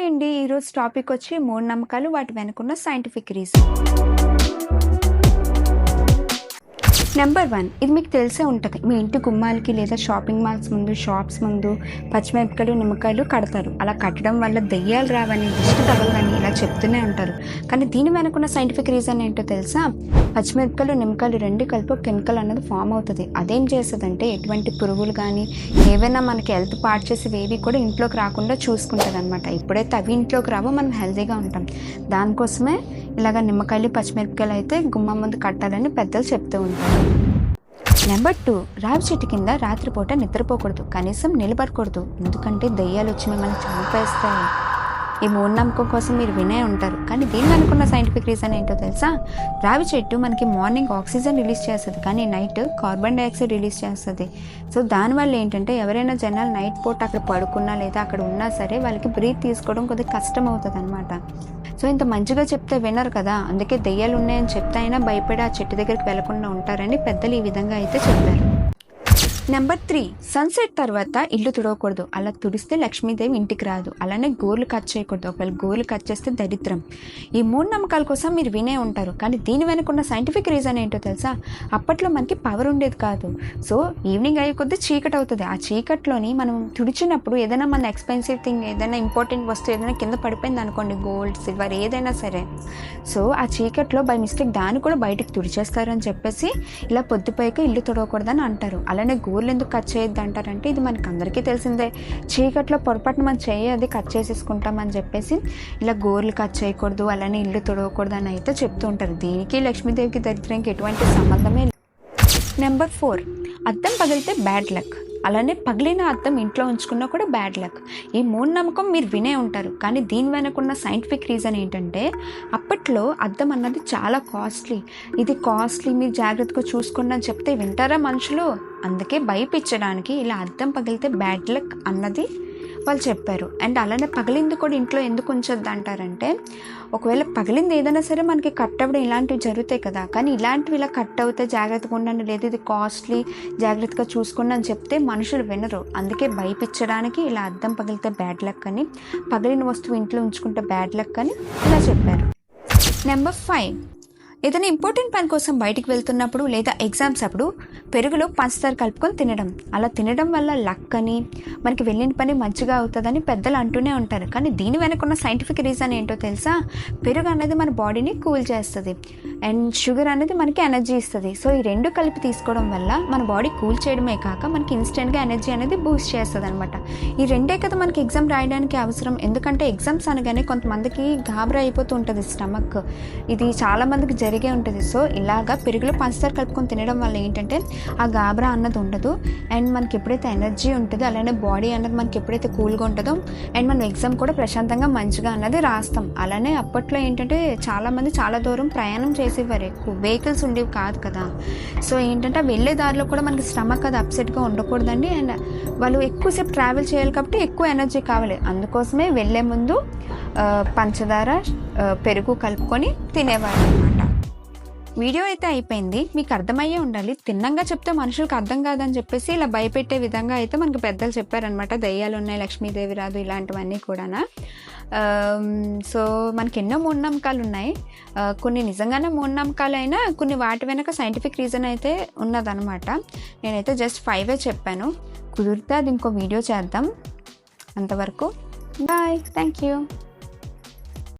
Hi అండి ఈరోజు topic వచ్చి మూఢనమ్మకాలు వాటి వెనుకున్న సైంటిఫిక్ రీజన్ నెంబర్ వన్ ఇది మీకు తెలిసే ఉంటుంది. మీ ఇంటి గుమ్మాలకి లేదా షాపింగ్ మాల్స్ ముందు షాప్స్ ముందు పచ్చిమిరపకాయలు నిమ్మకాయలు కడతారు. అలా కట్టడం వల్ల దెయ్యాలు రావని దిష్టి తగలని ఇలా చెప్తూనే ఉంటారు. కానీ దీని వెనుకున్న సైంటిఫిక్ రీజన్ ఏంటో తెలుసా? పచ్చిమిరపకాయలు నిమ్మకాయలు రెండు కలిపి కెమికల్ అన్నది ఫామ్ అవుతుంది. అదేం చేస్తుందంటే ఎటువంటి పురుగులు కానీ ఏవైనా మనకి హెల్త్ పాడు చేసేవి ఏవి కూడా ఇంట్లోకి రాకుండా చూసుకుంటుంది అనమాట ఎప్పుడైతే అవి ఇంట్లోకి రావో మనం హెల్తీగా ఉంటాం. దానికోసమే ఇలాగ నిమ్మకాయలు పచ్చిమిరపకాయలు అయితే గుమ్మం ముందు కట్టాలని పెద్దలు చెప్తూ ఉంటారు. నెంబర్ టూ రావి చెట్టు కింద రాత్రిపూట నిద్రపోకూడదు. కనీసం నిలబడకూడదు. ఎందుకంటే దయ్యాలు వచ్చి మిమ్మల్ని చంపేస్తాయి. ఈ మూఢనమ్మకం కోసం మీరు వినే ఉంటారు. కానీ దీన్ని అనుకున్న సైంటిఫిక్ రీజన్ ఏంటో తెలుసా? రావి చెట్టు మనకి మార్నింగ్ ఆక్సిజన్ రిలీజ్ చేస్తుంది. కానీ నైట్ కార్బన్ డైఆక్సైడ్ రిలీజ్ చేస్తుంది. సో దానివల్ల ఏంటంటే ఎవరైనా జనాలు నైట్ పూట అక్కడ పడుకున్నా లేదా అక్కడ ఉన్నా సరే వాళ్ళకి బ్రీత్ తీసుకోవడం కొద్దిగా కష్టం అవుతుంది అనమాట సో ఇంత మంచిగా చెప్తే వినరు కదా? అందుకే దెయ్యాలు ఉన్నాయని చెప్తే అయినా భయపడి ఆ చెట్టు దగ్గరికి వెళ్ళకుండా ఉంటారని పెద్దలు ఈ విధంగా అయితే చెప్పారు. నెంబర్ త్రీ సన్సెట్ తర్వాత ఇల్లు తుడవకూడదు. అలా తుడిస్తే లక్ష్మీదేవి ఇంటికి రాదు. అలానే గోర్లు కట్ చేయకూడదు. ఒకవేళ గోర్లు కట్ చేస్తే దరిద్రం. ఈ మూడు నమ్మకాల కోసం మీరు వినే ఉంటారు. కానీ దీని వెనుకున్న సైంటిఫిక్ రీజన్ ఏంటో తెలుసా? అప్పట్లో మనకి పవర్ ఉండేది కాదు. సో ఈవినింగ్ అయ్యే కొద్దీ చీకటి అవుతుంది. ఆ చీకట్లోని మనం తుడిచినప్పుడు ఏదైనా మన ఎక్స్పెన్సివ్ థింగ్ ఏదైనా ఇంపార్టెంట్ వస్తువు ఏదైనా కింద పడిపోయింది అనుకోండి గోల్డ్ సిల్వర్ ఏదైనా సరే. సో ఆ చీకట్లో బై మిస్టేక్ దాన్ని కూడా బయటకు తుడిచేస్తారని చెప్పేసి ఇలా పొద్దుపోయాక ఇల్లు తుడవకూడదని అంటారు. అలానే గోర్లు ఎందుకు కట్ చేయొద్దు అంటారంటే ఇది మనకు అందరికీ తెలిసిందే. చీకట్లో పొరపాటున మనం చేయి అది కట్ చేసేసుకుంటామని చెప్పేసి ఇలా గోర్లు కట్ చేయకూడదు అలానే ఇల్లు తుడవకూడదు అని అయితే చెప్తూ ఉంటారు. దీనికి లక్ష్మీదేవికి దరిద్రానికి ఎటువంటి సంబంధమే లేదు. నెంబర్ ఫోర్ అద్దం పగిలితే బ్యాడ్ లక్ అలానే పగిలిన అర్థం ఇంట్లో ఉంచుకున్నా కూడా బ్యాడ్ లక్ ఈ మూఢనమ్మకం మీరు వినే ఉంటారు. కానీ దీని వెనకున్న సైంటిఫిక్ రీజన్ ఏంటంటే అప్పట్లో అర్థం అన్నది చాలా కాస్ట్లీ ఇది కాస్ట్లీ మీరు జాగ్రత్తగా చూసుకున్నా అని చెప్తే వింటారా మనుషులు? అందుకే భయపించడానికి ఇలా అద్దం పగిలితే బ్యాడ్ లక్ అన్నది వాళ్ళు చెప్పారు. అండ్ అలానే పగిలింది కూడా ఇంట్లో ఎందుకు ఉంచొద్దు అంటారంటే ఒకవేళ పగిలింది ఏదైనా సరే మనకి కట్ అవ్వడం ఇలాంటివి జరుగుతాయి కదా. కానీ ఇలాంటివి ఇలా కట్ అవుతే జాగ్రత్తగా ఉండండి. లేదు ఇది కాస్ట్లీ జాగ్రత్తగా చూసుకోండి అని చెప్తే మనుషులు వినరు. అందుకే భయపించడానికి ఇలా అద్దం పగిలితే బ్యాడ్ లక్ అని పగిలిన వస్తువు ఇంట్లో ఉంచుకుంటే బ్యాడ్ లక్ అని ఇలా చెప్పారు. నెంబర్ ఫైవ్ ఏదైనా ఇంపార్టెంట్ పని కోసం బయటికి వెళ్తున్నప్పుడు లేదా ఎగ్జామ్స్ అప్పుడు పెరుగులో పంచదార కలుపుకొని తినడం. అలా తినడం వల్ల లక్ అని మనకి వెళ్ళిన పని మంచిగా అవుతుందని పెద్దలు అంటూనే ఉంటారు. కానీ దీని వెనకున్న సైంటిఫిక్ రీజన్ ఏంటో తెలుసా? పెరుగు అనేది మన బాడీని కూల్ చేస్తుంది. అండ్ షుగర్ అనేది మనకి ఎనర్జీ ఇస్తుంది. సో ఈ రెండు కలిపి తీసుకోవడం వల్ల మన బాడీ కూల్ చేయడమే కాక మనకి ఇన్స్టెంట్గా ఎనర్జీ అనేది బూస్ట్ చేస్తుంది అనమాట ఈ రెండే కదా మనకి ఎగ్జామ్ రాయడానికి అవసరం. ఎందుకంటే ఎగ్జామ్స్ అనగానే కొంతమందికి గాబరా అయిపోతూ ఉంటుంది స్టమక్. ఇది చాలా మందికి జరిగే ఉంటుంది. సో ఇలాగా పెరుగులో పంచదార కలుపుకొని తినడం వల్ల ఏంటంటే ఆ గాబరా అన్నది ఉండదు. అండ్ మనకి ఎప్పుడైతే ఎనర్జీ ఉంటుందో అలానే బాడీ అన్నది మనకి ఎప్పుడైతే కూల్గా ఉంటుందో అండ్ మనం ఎగ్జామ్ కూడా ప్రశాంతంగా మంచిగా అన్నది రాస్తాం. అలానే అప్పట్లో ఏంటంటే చాలామంది చాలా దూరం ప్రయాణం చేసేవారు. ఎక్కువ వెహికల్స్ ఉండేవి కాదు కదా. సో ఏంటంటే వెళ్ళే దారిలో కూడా మనకి స్టమక్ అది అప్సెట్గా ఉండకూడదండి. అండ్ వాళ్ళు ఎక్కువసేపు ట్రావెల్ చేయాలి కాబట్టి ఎక్కువ ఎనర్జీ కావాలి. అందుకోసమే వెళ్ళే ముందు పంచదార పెరుగు కలుపుకొని తినేవారు అనమాట వీడియో అయితే అయిపోయింది. మీకు అర్థమయ్యే ఉండాలి. తిన్నంగా చెప్తే మనుషులకు అర్థం కాదని చెప్పేసి ఇలా భయపెట్టే విధంగా అయితే మనకు పెద్దలు చెప్పారనమాట దయ్యాలు ఉన్నాయి లక్ష్మీదేవి రాదు ఇలాంటివన్నీ కూడానా? సో మనకి ఎన్నో మూఢనమ్మకాలు ఉన్నాయి. కొన్ని నిజంగానే మూఢనమ్మకాలు అయినా కొన్ని వాటి వెనక సైంటిఫిక్ రీజన్ అయితే ఉన్నదనమాట నేనైతే జస్ట్ ఫైవే చెప్పాను. కుదిరితే అది ఇంకో వీడియో చేద్దాం. అంతవరకు బాయ్ థ్యాంక్ యూ